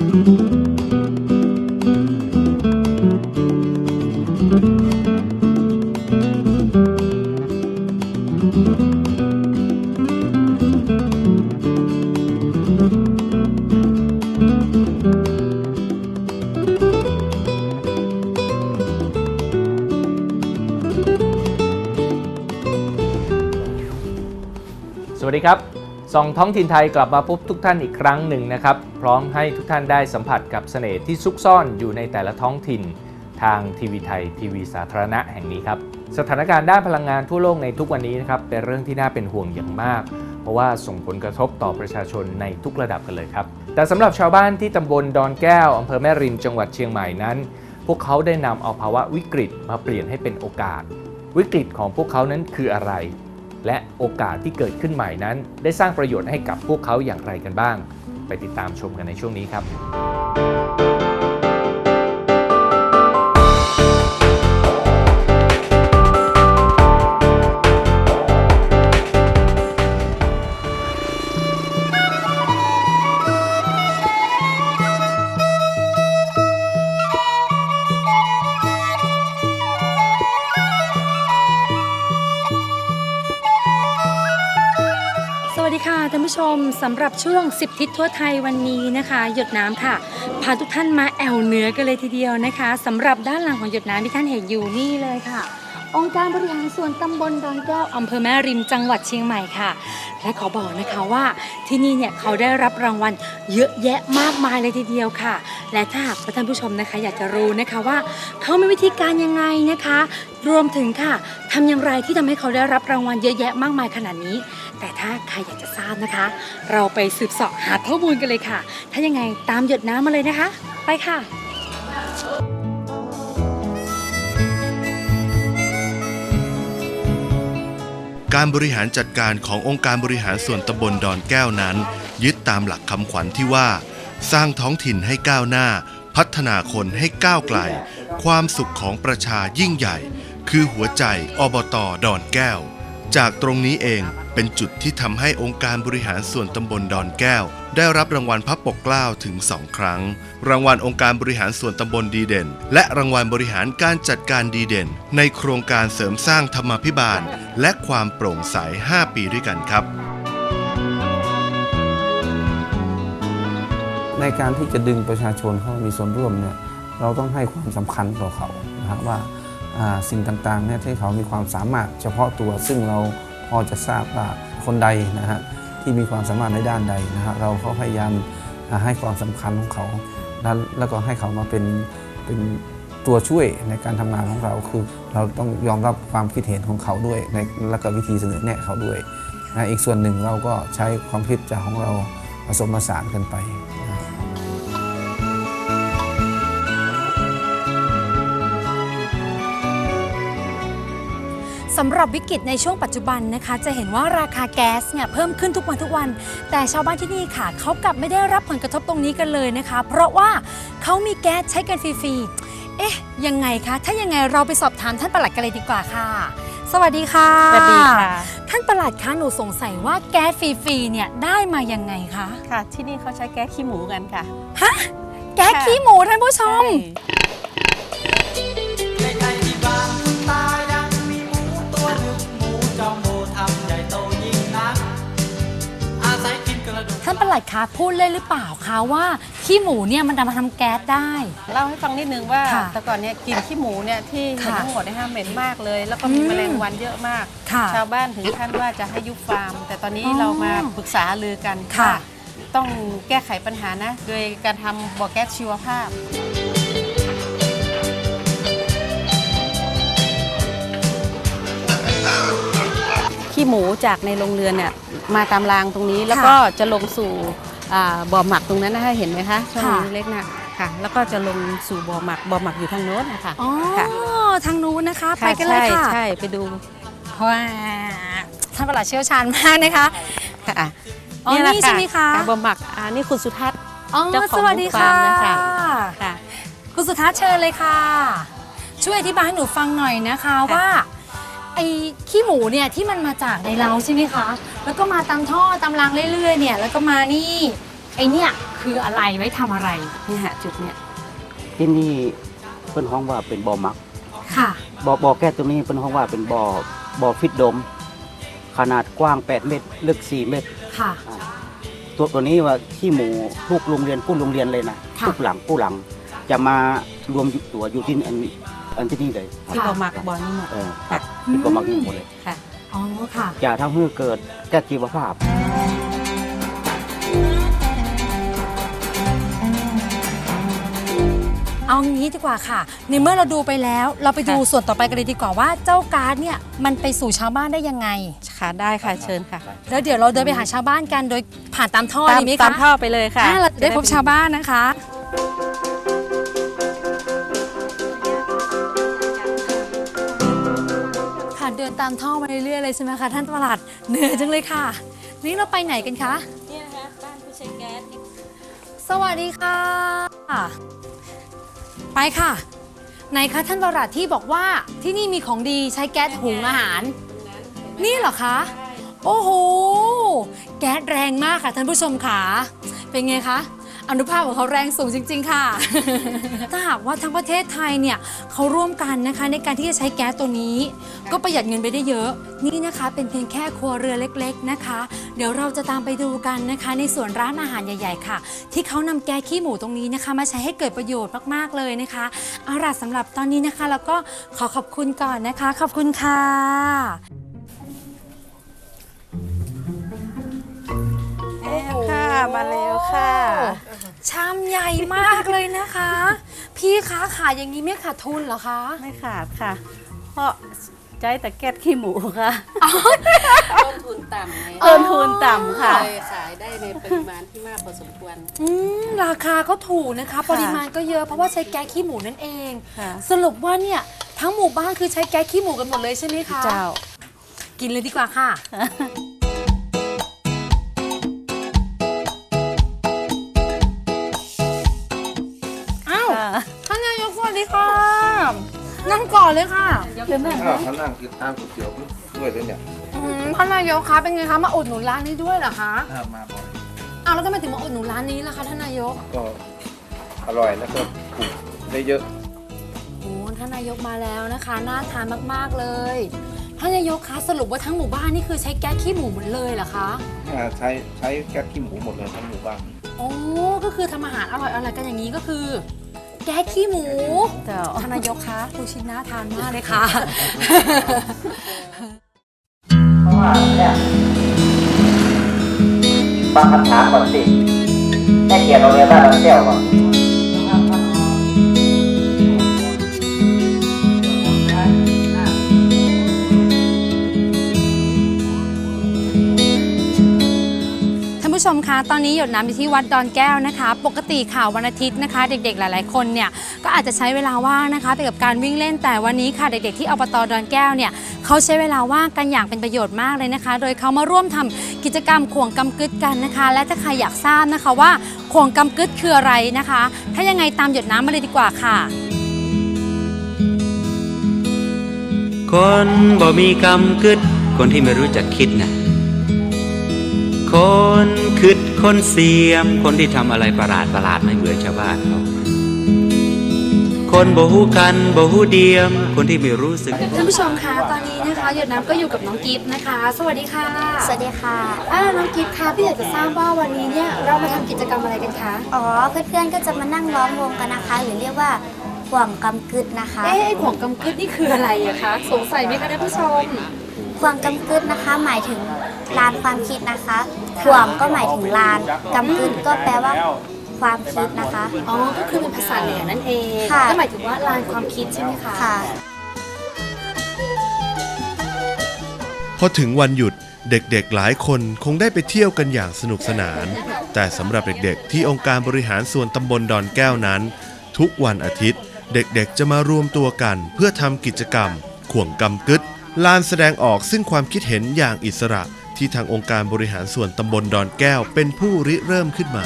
สวัสดีครับ ส่องท้องถิ่นไทยกลับมาพบทุกท่านอีกครั้งหนึ่งนะครับ พร้อมให้ทุกท่านได้สัมผัสกับเสน่ห์ที่ซุกซ่อนอยู่ในแต่ละท้องถิ่น ทางทีวีไทยทีวีสาธารณะแห่งนี้ครับ สถานการณ์ด้านพลังงานทั่วโลกในทุกวันนี้นะครับเป็นเรื่องที่น่าเป็นห่วงอย่างมาก เพราะว่าส่งผลกระทบต่อประชาชนในทุกระดับกันเลยครับ แต่สำหรับชาวบ้านที่ตำบลดอนแก้วอำเภอแม่ริมจังหวัดเชียงใหม่นั้น พวกเขาได้นำเอาภาวะวิกฤตมาเปลี่ยนให้เป็นโอกาส วิกฤตของพวกเขานั้นคืออะไร และโอกาสที่เกิดขึ้นใหม่นั้น ได้สร้างประโยชน์ให้กับพวกเขาอย่างไรกันบ้าง ไปติดตามชมกันในช่วงนี้ครับ ท่านผู้ชมสำหรับช่วง 10 ทิศทั่วไทยวันนี้นะคะ หยดน้ำค่ะ พาทุกท่านมาแอวเหนือกันเลยทีเดียวนะคะสำหรับด้านหลังของหยดน้ำที่ท่านเห็นอยู่นี่เลยค่ะ องค์การบริหารส่วนตำบลดอนแก้วอำเภอแม่ริมจังหวัดเชียงใหม่ค่ะ และขอบอกนะคะว่าที่นี่เนี่ยเขาได้รับรางวัลเยอะแยะมากมายเลยทีเดียวค่ะ และถ้าหากท่านผู้ชมนะคะ อยากจะรู้นะคะว่าเขามีวิธีการยังไงนะคะ รวมถึงค่ะทำอย่างไรที่ทำให้เขาได้รับรางวัลเยอะแยะมากมายขนาดนี้ แต่ถ้าใครอยากจะทราบนะคะ เราไปสืบเสอบหาข้อมูลกันเลยค่ะ ถ้ายังไงตามหยดน้ำมาเลยนะคะ ไปค่ะการบริหารจัดการขององค์การบริหารส่วนตำบลดอนแก้วนั้น ยึดตามหลักคำขวัญที่ว่า สร้างท้องถิ่นให้ก้าวหน้า พัฒนาคนให้ก้าวไกล ความสุขของประชายิ่งใหญ่ คือหัวใจอบตดอนแก้ว จากตรงนี้เอง เป็นจุดที่ทำให้องค์การบริหารส่วนตำบลดอนแก้ว ได้รับรางวัลพระปกเกล้าถึง2ครั้ง รางวัลองค์การบริหารส่วนตำบลดีเด่น และรางวัลบริหารการจัดการดีเด่น ในโครงการเสริมสร้างธรรมาภิบาล และความโปร่งใส 5 ปีด้วยกันครับ ในการที่จะดึงประชาชนเข้ามามีส่วนร่วมเนี่ยเราต้องให้ความสำคัญต่อเขานะฮะว่าอ่าสิ่งต่างๆเนี่ยที่เขามีความสามารถเฉพาะตัวซึ่งเรา พอจะทราบว่าคนใดนะฮะที่มีความสามารถในด้านใดนะฮะเราก็พยายามให้ความสำคัญของเขาแล้วแล้วก็ให้เขามาเป็นเป็นตัวช่วยในการทำงานของเราคือเราต้องยอมรับความคิดเห็นของเขาด้วยในแล้วก็วิธีเสนอแนะเขาด้วยนะอีกส่วนหนึ่งเราก็ใช้ความคิดจากของเราผสมผสานกันไปนะ สำหรับวิกฤตในช่วงปัจจุบันนะคะ จะเห็นว่าราคาแก๊สเนี่ยเพิ่มขึ้นทุกวันทุกวัน แต่ชาวบ้านที่นี่ค่ะเขากลับไม่ได้รับผลกระทบตรงนี้กันเลยนะคะ เพราะว่าเขามีแก๊สใช้กันฟรีๆเอ๊ะ ยังไงคะ ถ้ายังไงเราไปสอบถามท่านปลัดกันเลยดีกว่าค่ะ สวัสดีค่ะ สวัสดีค่ะ ท่านปลัดคะหนูสงสัยว่าแก๊สฟรีๆเนี่ยได้มายังไงคะค่ะ ที่นี่เขาใช้แก๊สขี้หมูกันค่ะแก๊สขี้หมูท่านผู้ชม ท่านปลัดคะพูดเล่นหรือเปล่าคะว่าขี้หมูเนี่ยมันนำมาทำแก๊สได้ เล่าให้ฟังนิดนึงว่าค่ะแต่ก่อนเนี่ยกลินขี้หมูเนี่ยที่เห็นค่ะทั้งหมดในห้าเหม็นมากเลย แล้วก็มีอืมแมลงวันเยอะมาก ค่ะชาวบ้านถึงขั้นว่าจะให้ยุบฟาร์ม แต่ตอนนี้อ๋อเรามาปรึกษาลือกันค่ะ ว่าต้องแก้ไขปัญหานะ โดยการทำบ่อแก๊สชีวภาพ ขี้หมูจากในโรงเรือนเนี่ยมาตามรางตรงนี้ แล้วก็จะลงสู่อ่าบ่อหมักตรงนั้นนะคะเห็นไหมคะช่องค่ะนี้เล็กนะค่ะ แล้วก็จะลงสู่บ่อหมักบ่อหมักอยู่ทางโน้นนะคะอ๋อค่ะทางนู้นนะคะค่ะไปกันเลยค่ะใช่ใช่ไปดูว้าท่านประหลัดเชี่ยวชาญมากนะคะค่ะอ๋อแหละนี่ใช่ไหมคะบ่อหมักอ่านี่คุณสุทัศน์อ๋อเจ้าของสวัสดีค่ะฟาร์มนะคะค่ะคุณสุทัศน์เชิญเลยค่ะ ช่วยอธิบายให้หนูฟังหน่อยนะคะว่าไอ้ขี้หมูเนี่ยที่มันมาจากในเราใช่ไหมคะ แล้วก็มาตามท่อตามรางเรื่อยๆเนี่ย แล้วก็มานี่ไอไอเนี่ยคืออะไรไว้ทำอะไรเนี่ยฮะจุดเนี่ยที่นี่เป็นห้องว่าเป็นบ่อมักค่ะ บ่อบ่อแก้วตัวนี้เป็นห้องว่าเป็นบ่อบ่อฟิตดม ขนาดกว้าง 8 เมตร ลึก 4 เมตร ค่ะ ตัวตัวนี้ว่าที่หมูทุกโรงเรียนกู้โรงเรียนเลยนะค่ะ ทุกหลังกู้หลัง จะมารวมอยู่ตัวอยู่ที่อัน อันที่นี่เลยที่บ่อหมักบ่อนี่หมด เออครับเป็นบ่อมักนี่หมดเลยค่ะ อ๋อค่ะจะทำให้เกิดแก้ชีวภาพ เอางี้ดีกว่าค่ะ ในเมื่อเราดูไปแล้ว เราไปดูส่วนต่อไปกันเลยดีกว่าว่าเจ้าการ์ดเนี่ยมันไปสู่ชาวบ้านได้ยังไง ค่ะได้ค่ะเชิญค่ะ แล้วเดี๋ยวเราเดินไปหาชาวบ้านกันโดยผ่านตามท่อตามดีไหมคะตามท่อไปเลยค่ะ อ่าเราจะได้พบชาวบ้านนะคะ นตามท่อมาเรื่อยๆเลยใช่ไหมคะท่านประหลัดเหนื่อยจังเลยค่ะ นี่เราไปไหนกันคะ เนี่ยนะคะบ้านผู้ใช้แก๊สสวัสดีค่ะ ไปค่ะ ไหนคะท่านประหลัดที่บอกว่าที่นี่มีของดีใช้แก๊สหุงอาหารนี่เหรอคะโอ้โห แก๊สแรงมากค่ะท่านผู้ชมค่ะ เป็นไงคะ อนุภาพของเขาแรงสูงจริง ๆ ค่ะ ถ้าหากว่าทั้งประเทศไทยเนี่ยเขาร่วมกันนะคะในการที่จะใช้แก๊สตัวนี้ ก็ประหยัดเงินไปได้เยอะ นี่นะคะ เป็นเพียงแค่ครัวเรือนเล็ก ๆนะคะ เดี๋ยวเราจะตามไปดูกันนะคะ ในส่วนร้านอาหารใหญ่ ๆ ค่ะ ที่เขานำแก๊สขี้หมูตรงนี้นะคะ มาใช้ให้เกิดประโยชน์มากๆเลยนะคะเอาล่ะสำหรับตอนนี้นะคะแล้วก็ขอขอบคุณก่อนนะคะ ขอบคุณค่ะค่ะ มาแล้วค่ะ ชามใหญ่มากเลยนะคะ พี่คะขายอย่างนี้ไม่ขาดทุนเหรอคะไม่ขาดค่ะ เพราะใจแต่แก๊สขี้หมูค่ะต้นทุนต่ำไงต้นทุนต่ำค่ะเลยขายได้ในปริมาณที่มากพอสมควรอืมราคาก็ถูกนะคะ ปริมาณก็เยอะเพราะว่าใช้แก๊สขี้หมูนั่นเองค่ะสรุปว่าเนี่ยทั้งหมู่บ้านคือใช้แก๊สขี้หมูกันหมดเลยใช่ไหมคะเจ้า กินเลยดีกว่าค่ะ อนเลยค่ะอ้าวเขานั่งกินตามก๋วยเตี๋ยวด้วยเลยเนี่ยอืมท่านนายกคะเป็นไงคะมาอุดหนุนร้านนี้ด้วยเหรอคะมาบ่อยอ้าวแล้วทำไมถึงมาอุดหนุนร้านนี้ล่ะคะท่านนายกก็อร่อยแล้วก็ถูกได้เยอะโอ้ท่านนายกมาแล้วนะคะน่าทานมากๆเลยท่านนายกคะสรุปว่าทั้งหมู่บ้านนี่คือใช้แก๊สขี้หมูหมดเลยเหรอคะอ่าใช้ใช้แก๊สขี้หมูหมดเลยทั้งหมู่บ้านโอ้ก็คือทำอาหารอร่อยๆกันอย่างนี้ก็คือ แก๊สขี้หมูเจ้าท่านนายกคะดูชิ้นน่าทานมากเลยค่ะ เพราะว่าเนี่ยฟังคำถามก่อนสิให้เกียรติโรงเรียนบ้านเราเที่ยวก่อน ผู้ชมคะตอนนี้หยดน้ำอยู่ที่วัดดอนแก้วนะคะ ปกติค่ะวันอาทิตย์นะคะ เด็กๆหลาย ๆคนเนี่ยก็อาจจะใช้เวลาว่างนะคะไปกับการวิ่งเล่นแต่วันนี้ค่ะเด็กๆที่อบตดอนแก้วเนี่ยเขาใช้เวลาว่างกันอย่างเป็นประโยชน์มากเลยนะคะ โดยเขามาร่วมทำกิจกรรมข่วงกำกึดกันนะคะ และถ้าใครอยากทราบนะคะว่าข่วงกำกึดคืออะไรนะคะ ถ้ายังไงตามหยดน้ำมาเลยดีกว่าค่ะ คนบ่มีกำกึดคนที่ไม่รู้จักคิดนะ คนคิดคนเสียม คนที่ทำอะไรประหลาดประหลาดไม่เหมือนชาวบ้านเขาคนบ่ฮู้กันบ่ฮู้เดียม คนที่ไม่รู้สึกท่านผู้ชมคะตอนนี้นะคะหยดน้ำก็อยู่กับน้องกิฟต์นะคะ สวัสดีค่ะสวัสดีค่ะอ่าน้องกิฟต์คะพี่อยากจะทราบว่าวันนี้เนี่ยเรามาทำกิจกรรมอะไรกันคะอ๋อเพื่อนๆก็จะมานั่งล้อมวงกันนะคะ หรือเรียกว่าห่วงกำกึดนะคะเอ๊ะไอ้ของกำกึดนี่คืออะไรอะคะสงสัยไหมคะท่านผู้ชม ห่วงกำกึดนะคะ หมายถึง ลานความคิดนะคะห่วงก็หมายถึงลานกำกึดก็แปลว่าความคิดนะคะ อ๋อ ก็คือเป็นภาษาเหนือนั่นเอง ค่ะ ก็หมายถึงว่าลานความคิดใช่ไหมคะค่ะ พอถึงวันหยุดเด็กๆหลายคนคงได้ไปเที่ยวกันอย่างสนุกสนาน แต่สำหรับเด็กๆ ที่องค์การบริหารส่วนตำบลดอนแก้วนั้น ทุกวันอาทิตย์ เด็กๆจะมารวมตัวกัน เพื่อทำกิจกรรม ข่วงกำกึดลานแสดงออกซึ่งความคิดเห็นอย่างอิสระ ที่ทางองค์การบริหารส่วนตำบลดอนแก้ว เป็นผู้ริเริ่มขึ้นมา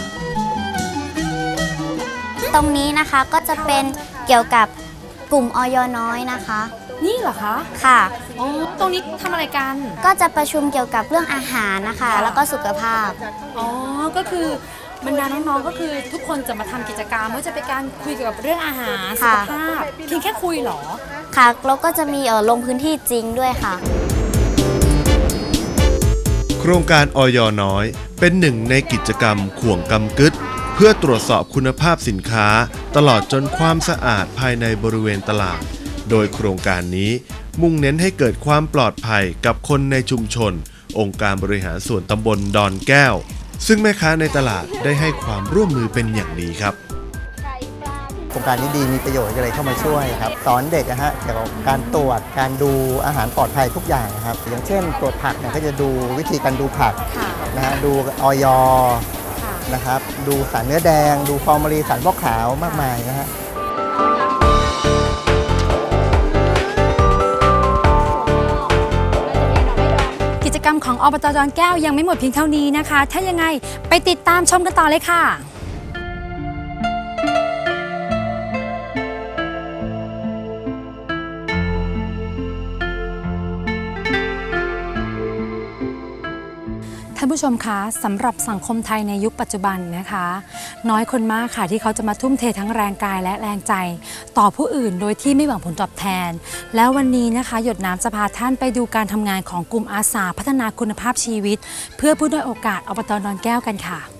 ตรงนี้นะคะก็จะเป็นเกี่ยวกับกลุ่มออยน้อยนะคะ นี่เหรอคะค่ะอ๋อตรงนี้ทำอะไรกัน ก็จะประชุมเกี่ยวกับเรื่องอาหารนะคะ แล้วก็สุขภาพ อ๋อ ก็คือบรรดาน้องๆ ก็คือทุกคนจะมาทำกิจกรรมว่าจะเป็นการคุยเกี่ยวกับเรื่องอาหารสุค่ะขภาพเพียงแค่คุยเหรอ ค่ะแล้วก็จะมีเอ่อลงพื้นที่จริงด้วยค่ะโครงการออยน้อย เป็นหนึ่งในกิจกรรมข่วงกำกึด เพื่อตรวจสอบคุณภาพสินค้า ตลอดจนความสะอาดภายในบริเวณตลาด โดยโครงการนี้มุ่งเน้นให้เกิดความปลอดภัยกับคนในชุมชน องค์การบริหารส่วนตำบลดอนแก้ว ซึ่งแม่ค้าในตลาดได้ให้ความร่วมมือเป็นอย่างดีครับ ครงการนี้ดีมีประโยชน์ก็เลยเข้ามาช่วยครับสอนเด็กนะฮะเกี่ยวกับการตรวจการดูอาหารปลอดภัยทุกอย่างนะครับ อย่างเช่นตรวจผักเนี่ยก็จะดูวิธีการดูผักค่ะนะฮะดูออยค่ะนะครับ ดูสารเนื้อแดง ดูฟอร์มาลีนสารฟอกขาวมากมายนะฮะกิจกรรมของอบตดอนแก้วยังไม่หมดเพียงเท่านี้นะคะ ถ้ายังไงไปติดตามชมกันต่อเลยค่ะ ผู้ชมคะสำหรับสังคมไทยในยุคปัจจุบันนะคะ น้อยคนมากค่ะที่เขาจะมาทุ่มเททั้งแรงกายและแรงใจ ต่อผู้อื่นโดยที่ไม่หวังผลตอบแทน แล้ววันนี้นะคะ หยดน้ำจะพาท่านไปดูการทำงานของกลุ่มอาสาพัฒนาคุณภาพชีวิต เพื่อผู้ด้อยโอกาสอบตดอนแก้วกันค่ะ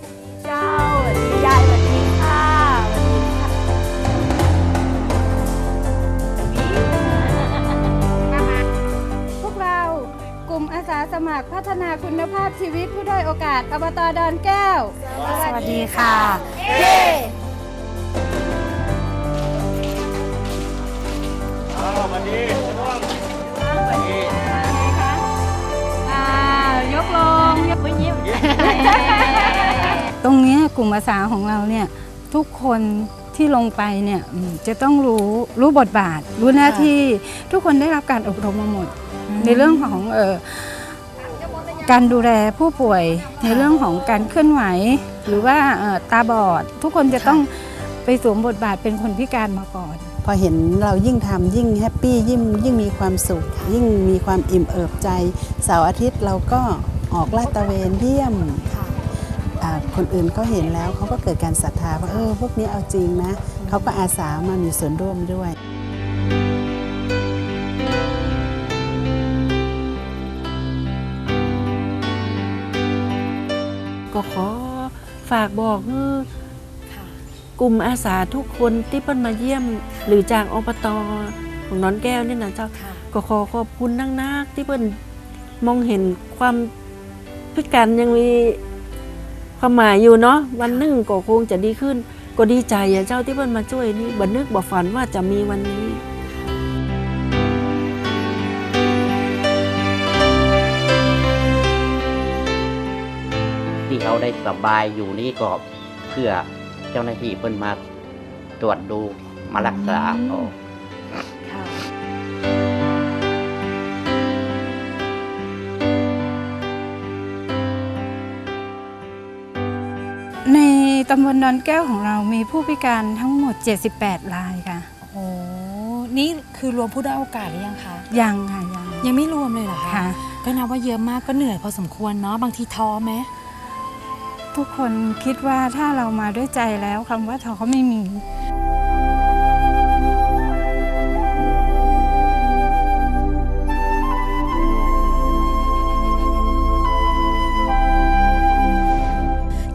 สาสมัครพัฒนาคุณภาพชีวิตผู้ด้อยโอกาสอบตดอนแก้ว สวัสดีค่ะอ่ายกลงยกไม่ยิ้มตรงเนี้ยกลุ่มอาสาของเราเนี่ยทุกคนที่ลงไปเนี่ยอืมจะต้องรู้รู้บทบาท รู้หน้าที่ทุกคนได้รับการอบรมมาหมด ในเรื่องของเออ การดูแลผู้ป่วยในเรื่องของการเคลื่อนไหว หรือว่าเอ่อตาบอด ทุกคนจะต้องไปสวมบทบาทเป็นคนพิการมาก่อน พอเห็นเรายิ่งทำยิ่งแฮปปี้ยิ่งยิ่งมีความสุข ยิ่งมีความอิ่มเอิบใจเสาร์อาทิตย์เราก็ออกลาดตระเวนเยี่ยมอ่าคนอื่นก็เห็นแล้วเขาก็เกิดการศรัทธาว่าเออพวกนี้เอาจริงนะเขาก็อาสามามีส่วนร่วมด้วย ก็ขอฝากบอกคือกลุ่มอาสาทุกคนที่เปิ้นมาเยี่ยม หรือจากอบตของน้อนแก้วเนี่ยนะเจ้าค่ะก็ขอขอบคุณนักๆที่เปิ้นมองเห็นความพิการยังมีความหมายอยู่เนาะวันหนึ่งก็คงจะดีขึ้น ก็ดีใจอะเจ้าที่เปิ้นมาช่วยนี่บันนึกบ่ฝันว่าจะมีวันนี้ เขาได้สบายอยู่นี่ก็เพื่อเจ้าหน้าที่เพิ่นมาตรวจดูมารักษาเขาในตำบลดอนแก้วของเรามีผู้พิการทั้งหมด 78 รายค่ะ โอ้นี่คือรวมผู้ด้อยโอกาสหรือยังคะ ยังค่ะยังยังไม่รวมเลยเหรอคะ ค่ะ ก็นับว่าเยอะมากก็เหนื่อยพอสมควรเนาะ บางทีท้อไหม ทุกคนคิดว่าถ้าเรามาด้วยใจแล้วคำว่าท้อไม่มี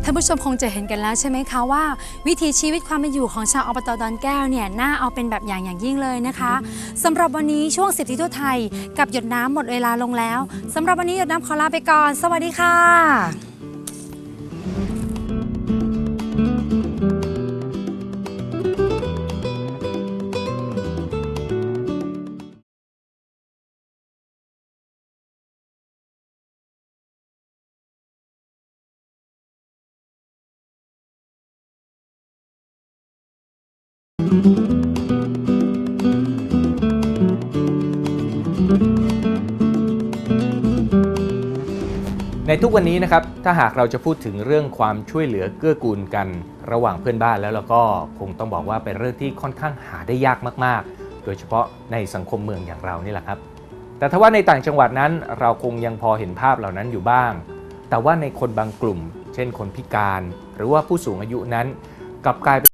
ท่านผู้ชมคงจะเห็นกันแล้วใช่ไหมคะว่า วิถีชีวิตความเป็นอยู่ของชาวอบตดอนแก้วเนี่ยน่าเอาเป็นแบบอย่างอย่างยิ่งเลยนะคะสำหรับวันนี้ช่วงสิทธิทั่วไทย กับหยดน้ำหมดเวลาลงแล้วสำหรับวันนี้หยดน้ำขอลาไปก่อน สวัสดีค่ะ ในทุกวันนี้นะครับ ถ้าหากเราจะพูดถึงเรื่องความช่วยเหลือเกื้อกูลกันระหว่างเพื่อนบ้านแล้วเราก็คงต้องบอกว่าเป็นเรื่องที่ค่อนข้างหาได้ยากมาก ๆ โดยเฉพาะในสังคมเมืองอย่างเรานี่แหละครับ แต่ถ้าว่าในต่างจังหวัดนั้นเราคงยังพอเห็นภาพเหล่านั้นอยู่บ้าง แต่ว่าในคนบางกลุ่ม เช่นคนพิการ หรือว่าผู้สูงอายุนั้นกลับกลายเป็น